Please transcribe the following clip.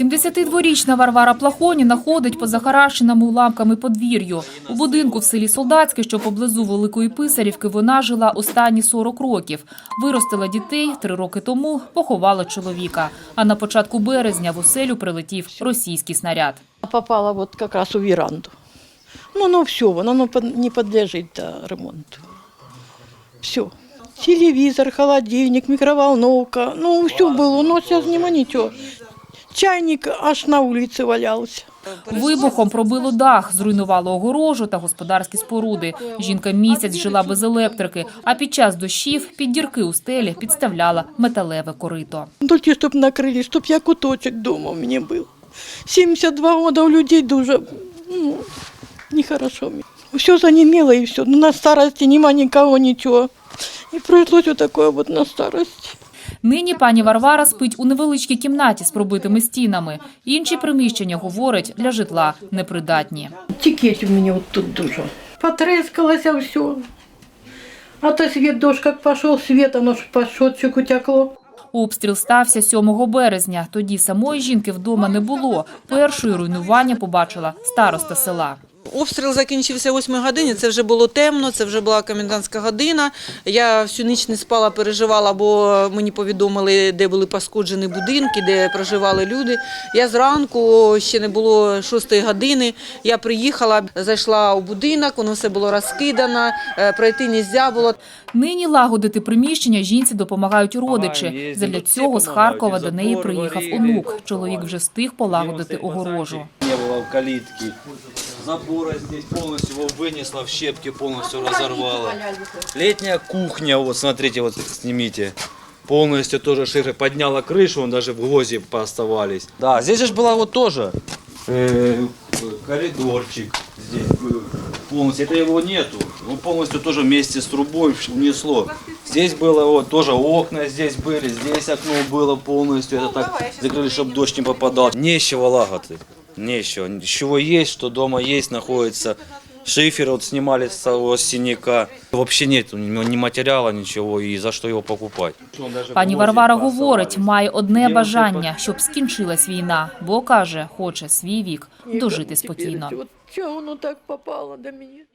72-річна Варвара Плахоніна ходить по захаращеному уламками подвір'ю. У будинку в селі Солдатське, що поблизу Великої Писарівки, вона жила останні 40 років. Виростила дітей три роки тому, поховала чоловіка. А на початку березня в оселю прилетів російський снаряд. Попала вот как раз у веранду. Ну, ну все, воно ну, не подлежит да, ремонту. Все. Телевизор, холодильник, микроволновка. Ну, все было, но сейчас нема ничего. Чайник аж на улице валялся. Вибухом пробило дах, зруйнувало огорожу та господарські споруди. Жінка місяць жила без електрики, а під час дощів під дірки у стелі підставляла металеве корито. Тільки щоб накрили, щоб я куточок дома у мене був. 72 года у людей дуже ну, нехорошо. Все занемело і все. Ну, на старості нема нікого, нічого. І прийшлось отакое вот на старості. Нині пані Варвара спить у невеличкій кімнаті з пробитими стінами. Інші приміщення, говорить, для житла непридатні. Тікеть у мене от тут дуже. Потрескалося все. А то свет, дождь как пошел, свет, оно ж по счетчику текло. Обстріл стався 7 березня. Тоді самої жінки вдома не було. Першою руйнування побачила староста села. Обстріл закінчився о 8 годині, це вже було темно, це вже була комендантська година. Я всю ніч не спала, переживала, бо мені повідомили, де були пошкоджені будинки, де проживали люди. Я зранку, ще не було 6 години, я приїхала, зайшла у будинок, воно все було розкидано, е, пройти не можна було. Нині лагодити приміщення жінці допомагають родичі. Задля цього з Харкова до неї приїхав онук. Чоловік вже встиг полагодити огорожу. Не было в калитке. Забора здесь полностью его вынесло в щепки, полностью разорвало. Летняя кухня, вот смотрите, вот снимите. Полностью тоже шифры подняла крышу, он даже в гвозди пооставались. Да, здесь же была вот тоже э, коридорчик. Здесь был полностью, это его нету. Он полностью тоже вместе с трубой унесло. Здесь было вот тоже окна здесь были, здесь окно было полностью. Это так закрыли, чтобы дождь не попадал. Нечего лаготы. Нечего. Чего есть, что дома есть, находится. Шифер вот снимали с того синяка. Вообще нет ни ни материала, ничего, и за что его покупать. Пані Варвара говорить, має одне бажання, щоб скінчилась війна, бо каже, хоче свій вік дожити спокійно. Чого воно так попало до мене?